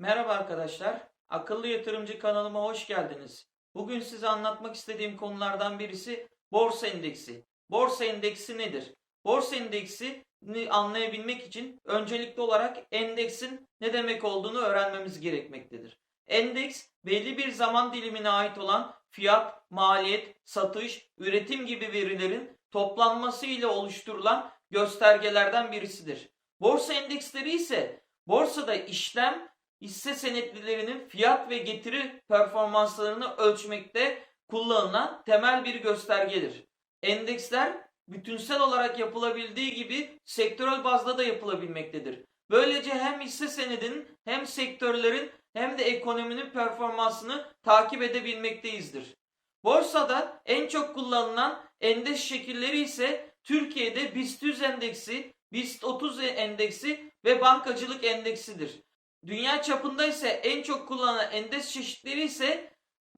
Merhaba arkadaşlar. Akıllı Yatırımcı kanalıma hoş geldiniz. Bugün size anlatmak istediğim konulardan birisi borsa endeksi. Borsa endeksi nedir? Borsa endeksini anlayabilmek için öncelikli olarak endeksin ne demek olduğunu öğrenmemiz gerekmektedir. Endeks belli bir zaman dilimine ait olan fiyat, maliyet, satış, üretim gibi verilerin toplanması ile oluşturulan göstergelerden birisidir. Borsa endeksleri ise borsada işlem hisse senetlilerinin fiyat ve getiri performanslarını ölçmekte kullanılan temel bir göstergedir. Endeksler bütünsel olarak yapılabildiği gibi sektörel bazda da yapılabilmektedir. Böylece hem hisse senedinin hem sektörlerin hem de ekonominin performansını takip edebilmekteyizdir. Borsada en çok kullanılan endeks şekilleri ise Türkiye'de BIST 100 endeksi, BIST 30 endeksi ve bankacılık endeksidir. Dünya çapında ise en çok kullanılan endeks çeşitleri ise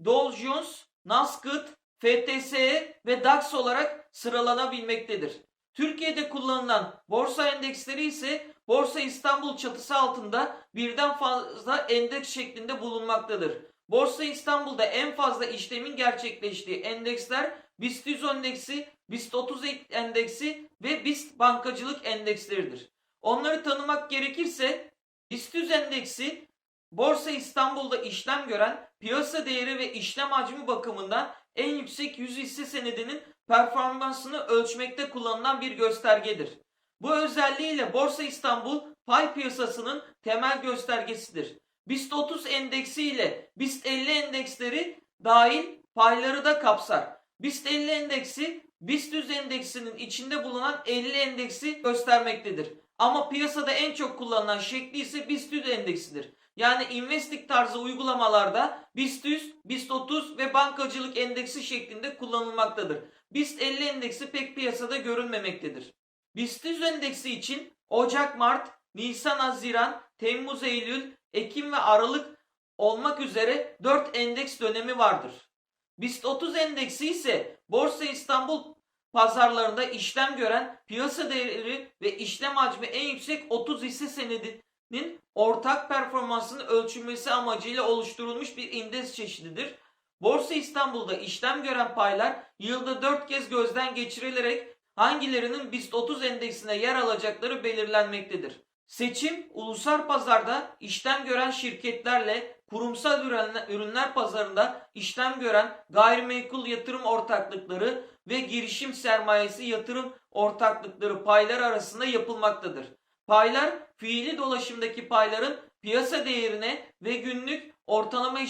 Dow Jones, Nasdaq, FTSE ve DAX olarak sıralanabilmektedir. Türkiye'de kullanılan borsa endeksleri ise Borsa İstanbul çatısı altında birden fazla endeks şeklinde bulunmaktadır. Borsa İstanbul'da en fazla işlemin gerçekleştiği endeksler BIST 100 endeksi, BIST 30 endeksi ve BIST bankacılık endeksleridir. Onları tanımak gerekirse BIST 100 endeksi Borsa İstanbul'da işlem gören piyasa değeri ve işlem hacmi bakımından en yüksek 100 hisse senedinin performansını ölçmekte kullanılan bir göstergedir. Bu özelliğiyle Borsa İstanbul pay piyasasının temel göstergesidir. BIST 30 endeksi ile BIST 50 endeksleri dahil payları da kapsar. BIST 50 endeksi BIST 100 endeksinin içinde bulunan 50 endeksi göstermektedir. Ama piyasada en çok kullanılan şekli ise BIST 100 endeksidir. Yani investing tarzı uygulamalarda BIST 100, BIST 30 ve bankacılık endeksi şeklinde kullanılmaktadır. BIST 50 endeksi pek piyasada görünmemektedir. BIST 100 endeksi için Ocak, Mart, Nisan, Haziran, Temmuz, Eylül, Ekim ve Aralık olmak üzere 4 endeks dönemi vardır. BIST 30 endeksi ise Borsa İstanbul pazarlarında işlem gören piyasa değeri ve işlem hacmi en yüksek 30 hisse senedinin ortak performansının ölçülmesi amacıyla oluşturulmuş bir indeks çeşididir. Borsa İstanbul'da işlem gören paylar yılda 4 kez gözden geçirilerek hangilerinin BIST 30 endeksine yer alacakları belirlenmektedir. Seçim ulusal pazarda işlem gören şirketlerle kurumsal ürünler, pazarında işlem gören gayrimenkul yatırım ortaklıkları ve girişim sermayesi yatırım ortaklıkları paylar arasında yapılmaktadır. Paylar fiili dolaşımdaki payların piyasa değerine ve günlük ortalama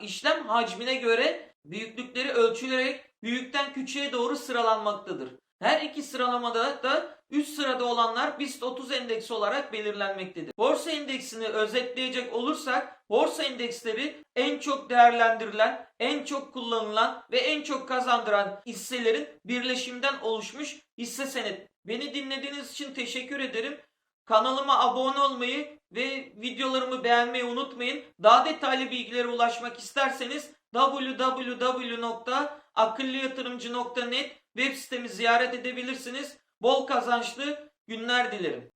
işlem hacmine göre büyüklükleri ölçülerek büyükten küçüğe doğru sıralanmaktadır. Her iki sıralamada da üst sırada olanlar BIST 30 endeksi olarak belirlenmektedir. Borsa endeksini özetleyecek olursak borsa endeksleri en çok değerlendirilen, en çok kullanılan ve en çok kazandıran hisselerin birleşiminden oluşmuş hisse senet. Beni dinlediğiniz için teşekkür ederim. Kanalıma abone olmayı ve videolarımı beğenmeyi unutmayın. Daha detaylı bilgilere ulaşmak isterseniz www.akıllıyatırımcı.net web sitemi ziyaret edebilirsiniz. Bol kazançlı günler dilerim.